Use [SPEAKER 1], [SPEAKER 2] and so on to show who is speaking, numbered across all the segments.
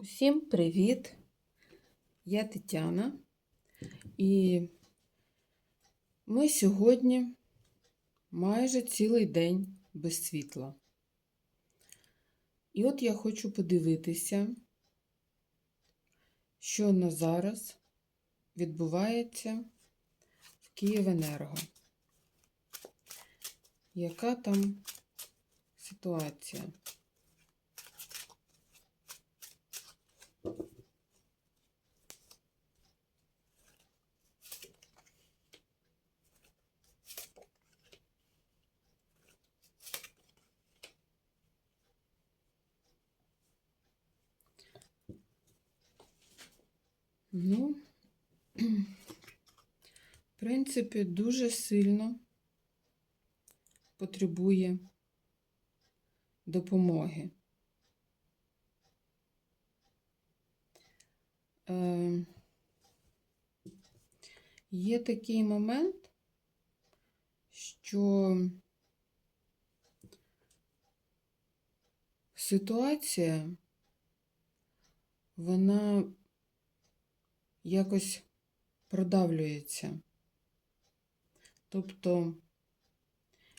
[SPEAKER 1] Усім привіт! Я Тетяна, і ми сьогодні майже цілий день без світла. І от я хочу подивитися, що на зараз відбувається в Київенерго. Яка там ситуація? Ну, в принципі, дуже сильно потребує допомоги. Е, Є такий момент, що ситуація, вона якось продавлюється. Тобто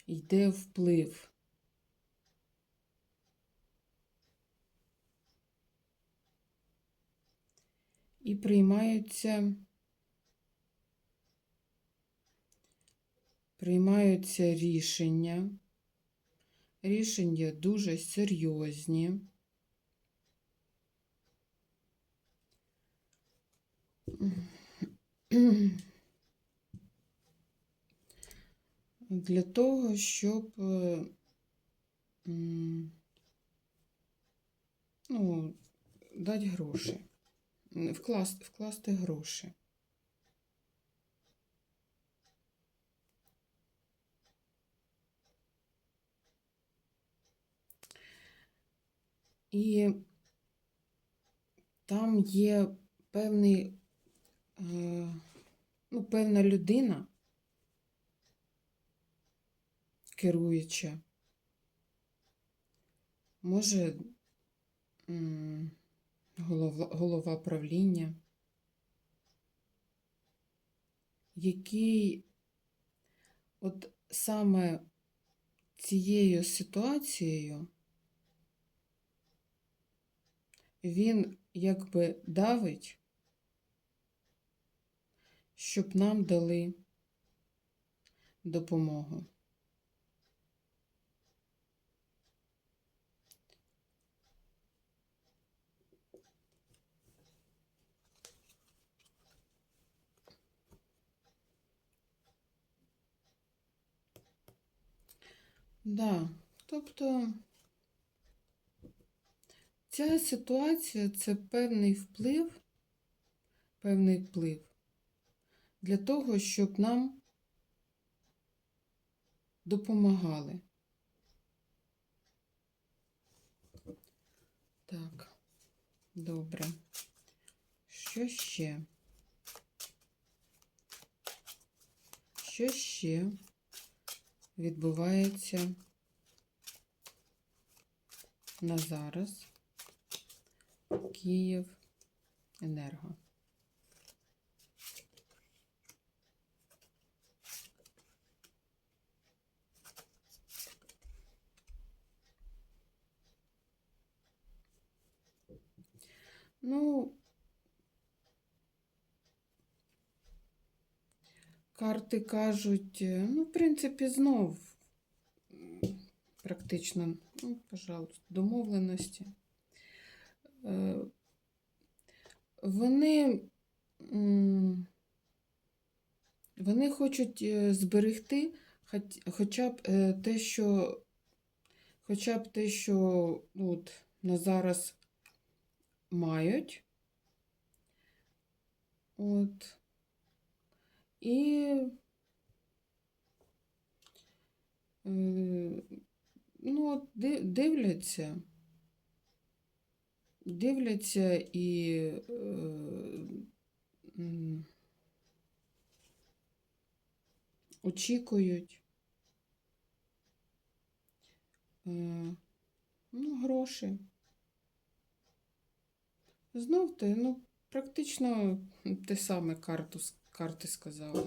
[SPEAKER 1] йде вплив. І приймаються, приймаються рішення. Рішення дуже серйозні. Для того, щоб е, ну, дати гроші, вкласти, вкласти гроші. І там є певний, ну, певна людина, керуюча, може голова, голова правління, який от саме цією ситуацією він якби давить, щоб нам дали допомогу. Да, тобто ця ситуація це певний вплив, певний вплив для того, щоб нам допомагали. Так, добре. Що ще? Що ще відбувається на зараз Київ Енерго? Ну, карти кажуть, е, ну, в принципі, знов практично, ну, пожалуйста, домовленості. Е, Вони, вони хочуть е, зберегти хоча б те, що, хоча б те, що ну, от, на зараз мають. От. І ну, дивляться, дивляться і очікують е, ну, гроші. Знов ти, ну, практично те саме карту, карти сказала.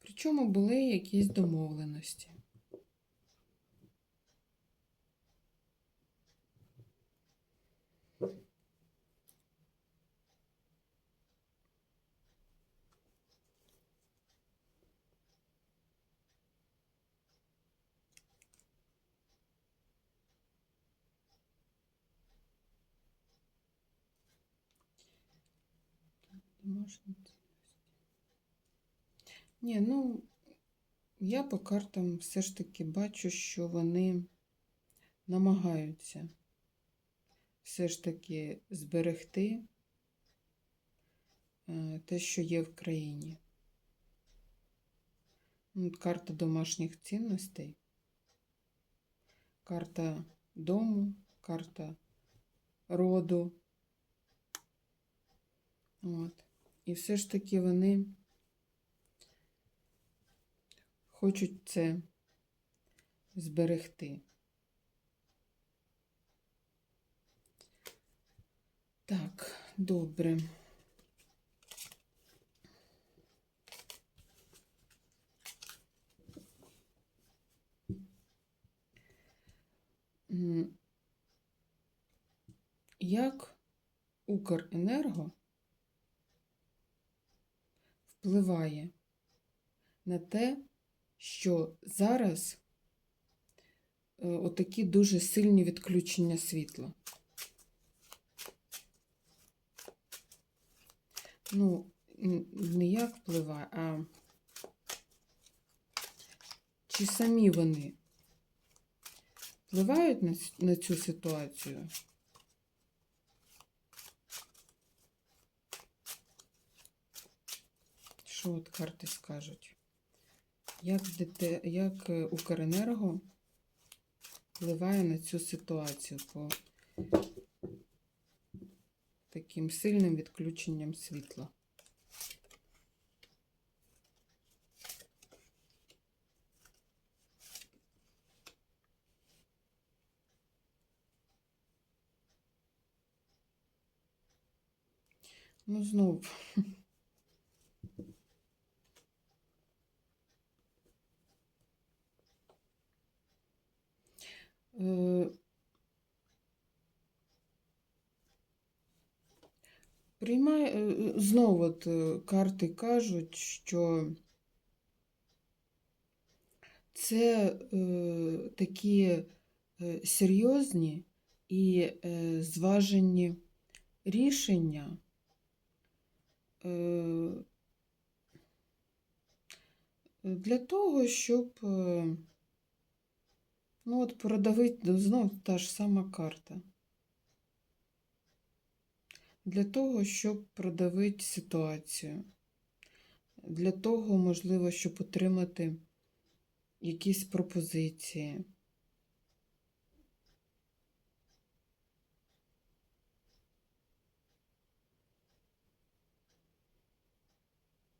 [SPEAKER 1] Причому були якісь домовленості. Домашні. Ні, ну, я по картам все ж таки бачу, що вони намагаються все ж таки зберегти е, те, що є в країні. Ну, Карта домашніх цінностей, карта дому, карта роду. От. І все ж таки вони хочуть це зберегти. Так, добре. Як Укренерго впливає на те, що зараз е, отакі дуже сильні відключення світла? Ну, не як впливає, а чи самі вони впливають на цю ситуацію? Що от карти скажуть? Як, ДТ, як е, Укренерго впливає на цю ситуацію по таким сильним відключенням світла? Ну, знов. Е, Приймає, е, знову от е, карти кажуть, що це е, такі е, серйозні і е, зважені рішення е, для того, щоб е, ну, от продавити знову та ж сама карта. Для того, щоб продавити ситуацію. Для того, можливо, щоб отримати якісь пропозиції.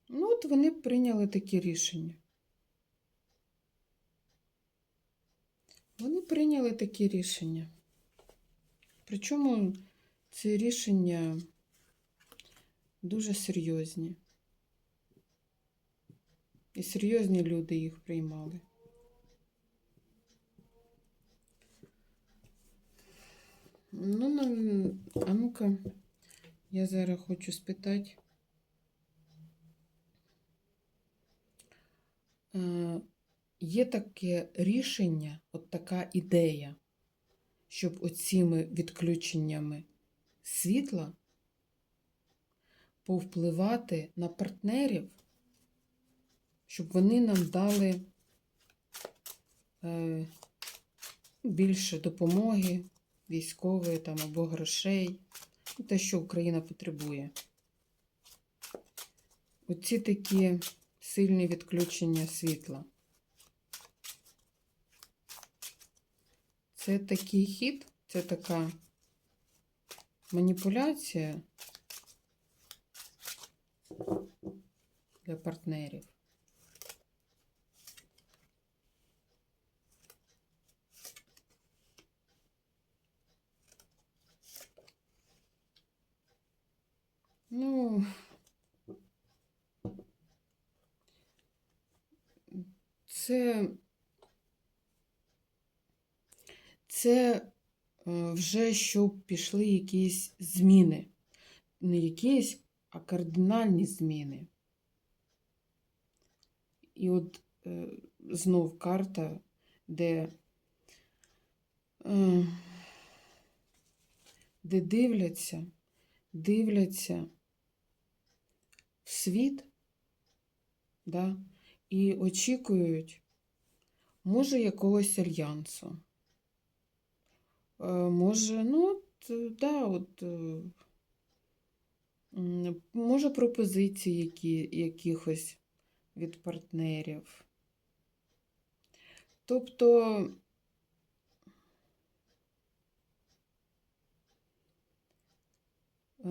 [SPEAKER 1] Ну, от вони прийняли такі рішення. Вони прийняли такі рішення. Причому ці рішення дуже серйозні. І серйозні люди їх приймали. Ну, а ну-ка, я зараз хочу спитати. Є таке рішення, от така ідея, щоб оціми відключеннями світла повпливати на партнерів, щоб вони нам дали е, більше допомоги військової там або грошей, ну, те, що Україна потребує. Оці такі сильні відключення світла. Це такий хід, це така маніпуляція для партнерів. Ну, це це вже щоб пішли якісь зміни. Не якісь, а кардинальні зміни. І от е, знов карта, де, е, де дивляться, дивляться в світ, да, і очікують, може, якогось альянсу. Е, Може, ну, от, да, от, е, може, пропозиції які, якихось від партнерів. Тобто, е,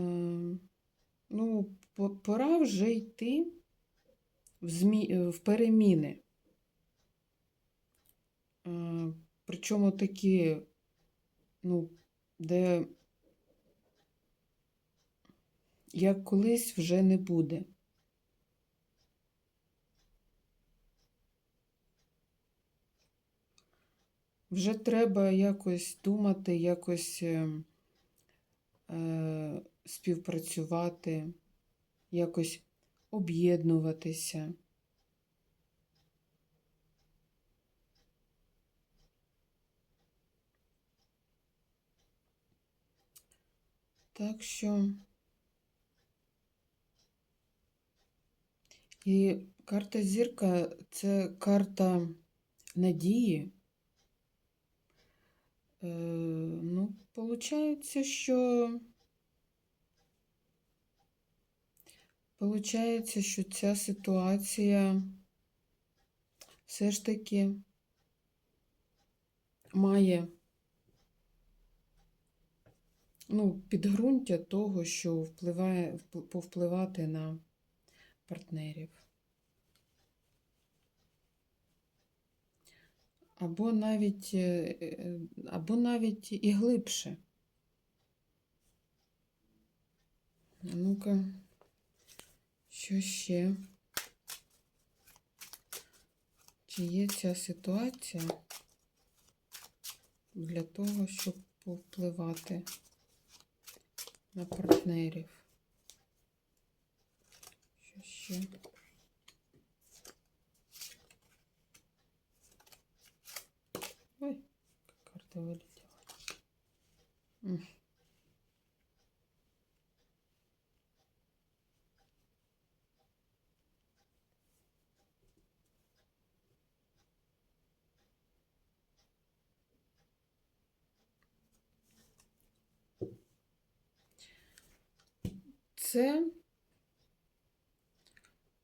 [SPEAKER 1] ну, пора вже йти в, змі... е, в переміни. Е, Причому такі, ну, де як колись вже не буде. Вже треба якось думати, якось е, е, співпрацювати, якось об'єднуватися. Так що і карта зірка це карта надії. Е, ну, получається, що получається, що ця ситуація все ж таки має ну, підґрунтя того, що впливає, повпливати на партнерів. Або навіть, е, е, або навіть і глибше. Ну-ка, що ще? Чи є ця ситуація для того, щоб повпливати на партнерів? Що ще? Ой, карта вылетела. Це,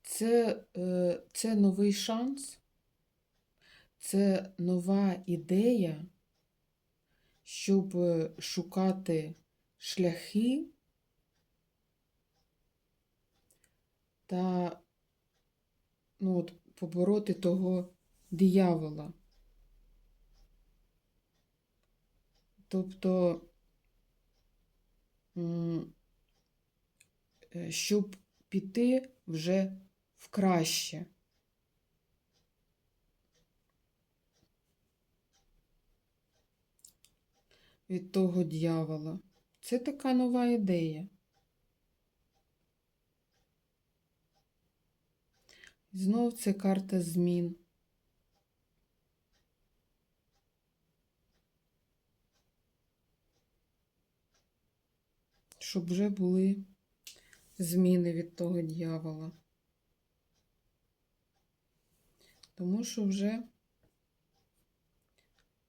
[SPEAKER 1] це, е, це новий шанс, це нова ідея, щоб е, шукати шляхи та ну, от, побороти того диявола. Тобто, щоб піти вже в краще. Від того дьявола. Це така нова ідея. Знов це карта змін. Щоб вже були зміни від того дьявола. Тому що вже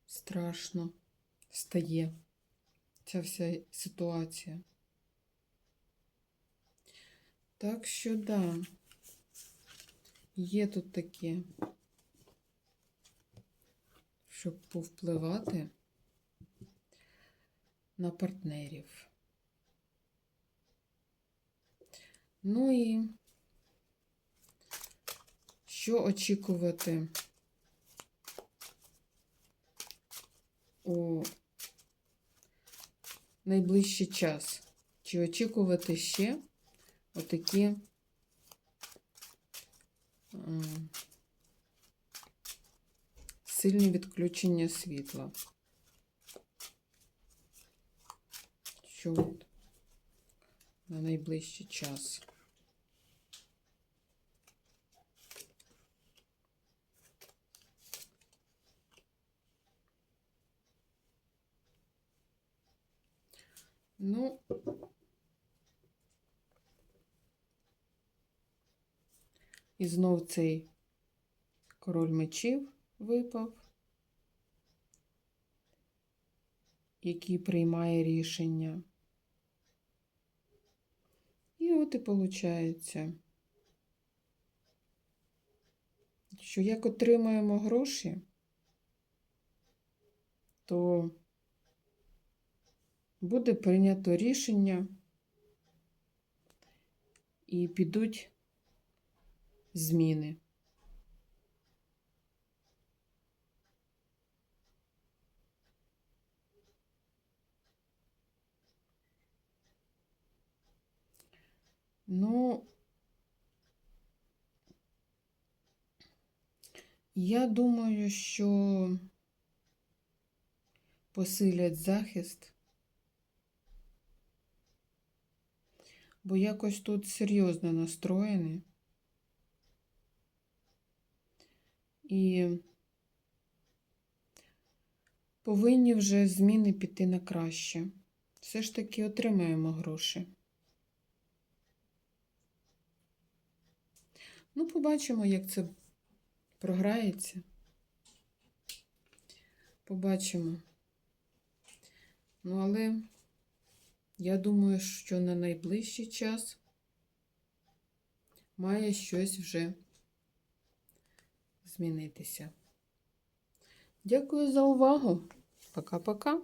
[SPEAKER 1] страшно стає ця вся ситуація. Так що, да, є тут таке, щоб повпливати на партнерів. Ну і що очікувати у найближчий час? Чи очікувати ще отакі м, сильні відключення світла. Що от на найближчий час. Ну, і знов цей король мечів випав, який приймає рішення. От і виходить, що як отримаємо гроші, то буде прийнято рішення і підуть зміни. Ну, я думаю, що посилять захист, бо якось тут серйозно настроєні. І повинні вже зміни піти на краще. Все ж таки отримаємо гроші. Ну, побачимо, як це програється. Побачимо. Ну, але я думаю, що на найближчий час має щось вже змінитися. Дякую за увагу. Пока-пока.